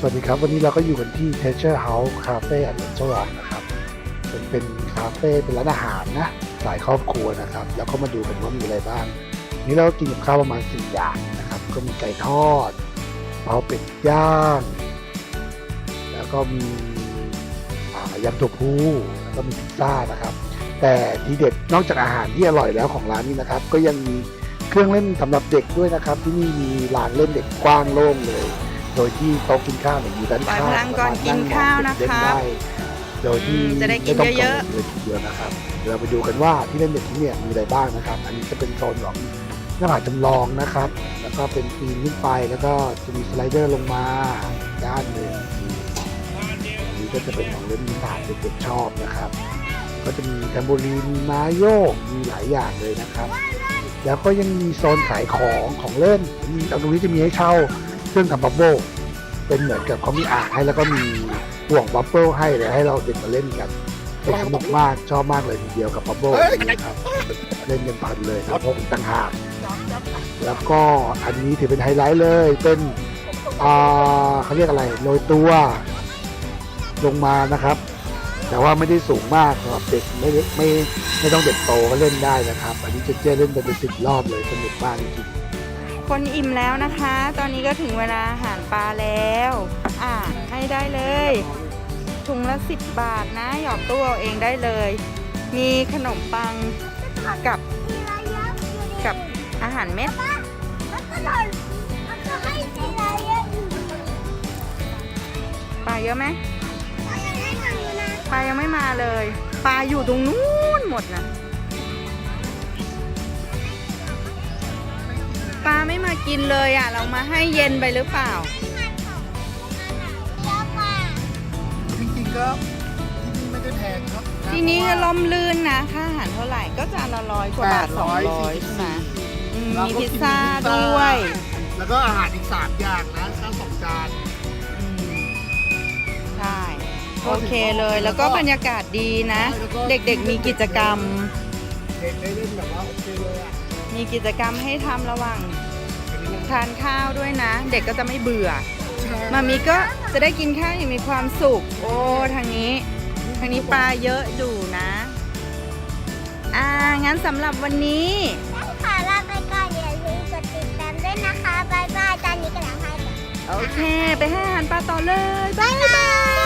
สวัสดีครับ วันนี้เราก็อยู่กันที่ Treasure House Cafe and Restaurant นะครับเป็นเป็นคาเฟ่เป็นร้านอาหารนะสายครอบครัวนะครับ แล้วก็มาดูกันว่ามีอะไรบ้าง นี่เราก็กินกับข้าวประมาณสี่อย่างนะครับ ก็มีไก่ทอดเปาเป็ดย่าง แล้วก็มียำตัวผู้แล้วก็มีพิซซ่านะครับ แต่ทีเด็ดนอกจากอาหารที่อร่อยแล้วของร้านนี้นะครับ ก็ยังมีเครื่องเล่นสำหรับเด็กด้วยนะครับ ที่นี่มีลานเล่นเด็กกว้างโล่งเลย โดยที่โต๊ะกินข้าวเนี่ยอยู่ด้านข้างปล่อยพลังก่อนกินข้าวนะครับเล่ได้โดยที่อืมจะได้กินม่ต้งเยอะกังวลเลยทีเดียวนะครับเดี๋ยวเราไปดูกันว่าที่เล่นเด็กที่เนี่ยมีอะไรบ้างนะครับ อันนี้จะเป็นโซนของหน้าผาจำลองนะครับ แล้วก็เป็นปีนขึ้นไปแล้วก็จะมีสไลเดอร์ลงมาด้านหนึ่งอันนี้ก็จะเป็นของเล่นที่เด็กๆชอบนะครับ ก็จะมีแทมโบลีนมีม้าโยกมีหลายอย่างเลยนะครับ แล้วก็ยังมีโซนขายของของเล่นมีตรงนี้จะมีให้เช่า เครื่องทำบับเบิ้ลเป็นเหมือนกับเขามีอ่างให้แล้วก็มีห่วงบับเบิ้ลให้เลยให้เราเด็กมาเล่นกันเป็นสนุกมากชอบมากเลยทีเดียวกับบับเบิ้ลนะครับเล่นกันพันเลยครับผมต่างหากแล้วก็อันนี้ถือเป็นไฮไลท์เลยเป็นอ่าเขาเรียกอะไรโรยตัวลงมานะครับ แต่ว่าไม่ได้สูงมากสำหรับเด็กไม่ได้ไม่ไม่ต้องเด็กโตก็เล่นได้นะครับ อันนี้เจเจเล่นไปเป็นสิบรอบเลยสนุกมากจริง คนอิ่มแล้วนะคะ ตอนนี้ก็ถึงเวลาอาหารปลาแล้ว อะให้ได้เลย ถุงละสิบบาทนะ หยอดตู้เอาเองได้เลย มีขนมปังกับกับอาหารเม็ดปลาเยอะไหมปลายังไม่มาเลย ปลาอยู่ตรงนู้นหมดนะ ปลาไม่มากินเลยอะ เรามาให้เย็นไปหรือเปล่า จริงๆก็ที่นี่ไม่ได้แพงครับทีนี้ก็ล้มลื่นนะ ค่าอาหารเท่าไหร่ก็จานละร้อยกว่าบาทสองร้อยใช่ไหมอืมมีพิซซ่าด้วย แล้วก็อาหารอีกสามอย่างนะข้าวสองจาน อืมใช่ โอเคเลย แล้วก็บรรยากาศดีนะเด็กๆมีกิจกรรม เด็กได้เล่นแบบว่าโอเคเลยอะ มีกิจกรรมให้ทำระหว่างทานข้าวด้วยนะ เด็กก็จะไม่เบื่อมามีก็จะได้กินข้าวอย่างมีความสุข โอ้ทางนี้ ทางนี้ปลาเยอะอยู่นะ อ่า งั้นสำหรับวันนี้ค่ะลาไปก่อนอย่าลืมกดติดตามด้วยนะคะบายบายตอนนี้กำลังให้กันโอเค ไปให้อาหารปลาต่อเลยบาย